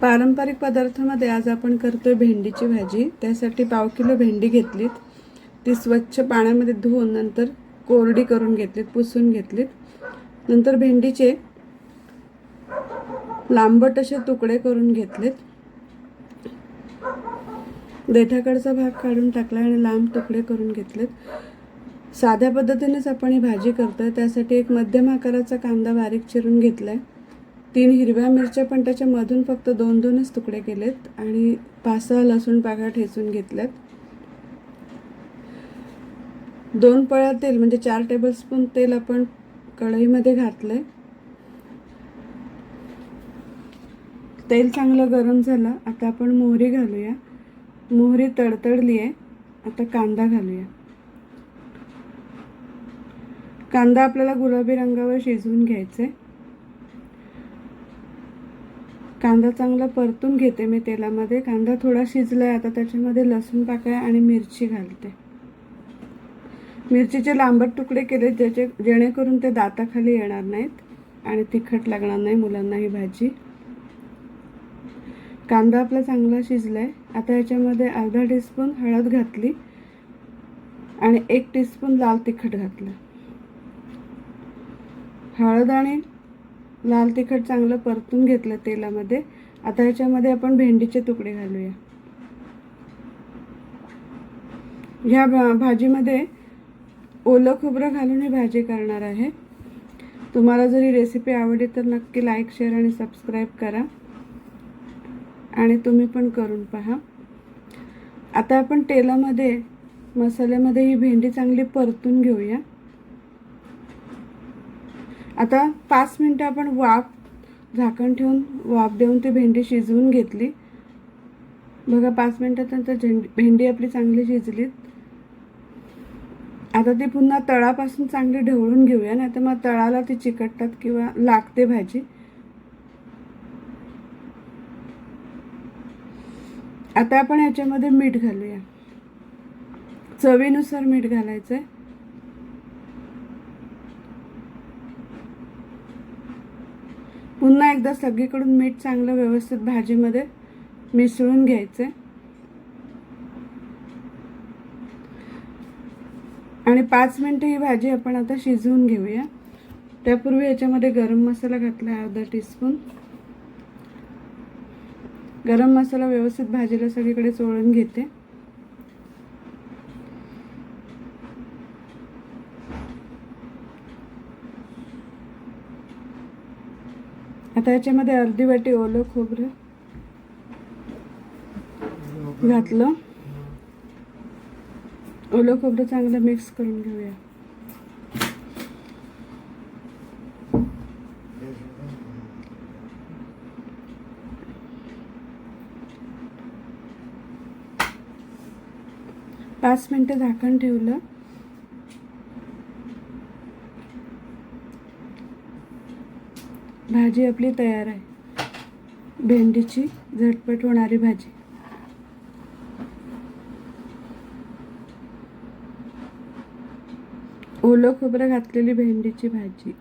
पारंपरिक पदार्थामध्ये आज आपण करतोय भेंडीची भाजी. त्यासाठी पाव किलो भेंडी घेतलीत. ती स्वच्छ पाण्यामध्ये धुवून नंतर कोरडी करून घेतलीत पुसून घेतलीत. नंतर भेंडीचे लांबट असे तुकडे करून घेतलेत. देठाकडचा भाग काढून टाकला आणि लांब तुकडे करून घेतलेत. साध्या पद्धतीनेच आपण ही भाजी करतोय. त्यासाठी एक मध्यम आकाराचा कांदा बारीक चिरून घेतला आहे तीन हिरव्या मिरच्या पण त्याच्यामधून फक्त दोन दोनच तुकडे केलेत आणि पाच सहा लसूण पाकळ्या ठेचून घेतल्यात. दोन पळ्या तेल म्हणजे चार टेबलस्पून तेल आपण कढईमध्ये घातलंय. तेल चांगलं गरम झालं आता आपण मोहरी घालूया. मोहरी तडतडली आहे आता कांदा घालूया. कांदा आपल्याला गुलाबी रंगावर शिजवून घ्यायचा आहे कांदा चांगला परतून घेते मी तेलामध्ये. कांदा थोडा शिजला आहे आता त्याच्यामध्ये लसूण पाकळ्या आणि मिरची घालते. मिरचीचे लांबट तुकडे केले ज्याचे जेणेकरून ते दाताखाली येणार नाहीत आणि तिखट लागणार नाही मुलांना ही भाजी. कांदा आपला चांगला शिजलाय. आता याच्यामध्ये अर्धा टीस्पून हळद घातली आणि एक टीस्पून लाल तिखट घातलं. हळद आणि लाल तिखट चांगलं परतून घेतलं तेलामध्ये. आता याच्यामध्ये आपण भेंडीचे तुकडे घालूया. ह्या भा- भाजीमध्ये ओलं खोबरं घालून ही भाजी करणार आहे. तुम्हाला जर ही रेसिपी आवडली तर नक्की लाईक शेअर आणि सबस्क्राईब करा. आणि तुम्ही पण करून पहा. आता आपण तेलामध्ये मसाल्यामध्ये ही भेंडी चांगली परतून घेऊया. आता पाच मिनटं आपण वाफ झाकण ठेवून वाफ देऊन ती भेंडी शिजवून घेतली. बघा पाच मिनटानंतर झेंडी भेंडी आपली चांगली शिजली आता ती पुन्हा तळापासून चांगली ढवळून घेऊया. नाही तर मग तळाला ती चिकटतात किंवा लागते भाजी. आता आपण ह्याच्यामध्ये मीठ घालूया. चवीनुसार मीठ घालायचं आहे पुन्हा एकदा सगळीकडून मीठ चांगलं व्यवस्थित भाजीमध्ये मिसळून घ्यायचे. आणि पाच मिनटं ही भाजी आपण आता शिजवून घेऊया. त्यापूर्वी याच्यामध्ये गरम मसाला घातला आहे अर्धा टीस्पून गरम मसाला व्यवस्थित भाजीला सगळीकडे चोळून घेते. आता याच्यामध्ये अर्धी वाटी ओलं खोबरं घातलं. ओलं खोबरं चांगलं मिक्स करून घेऊया. पाच मिनटं झाकण ठेवलं. भाजी आपली तयार आहे. भेंडीची झटपट होणारी भाजी. ओलं खोबरं घातलेली भेंडीची भाजी.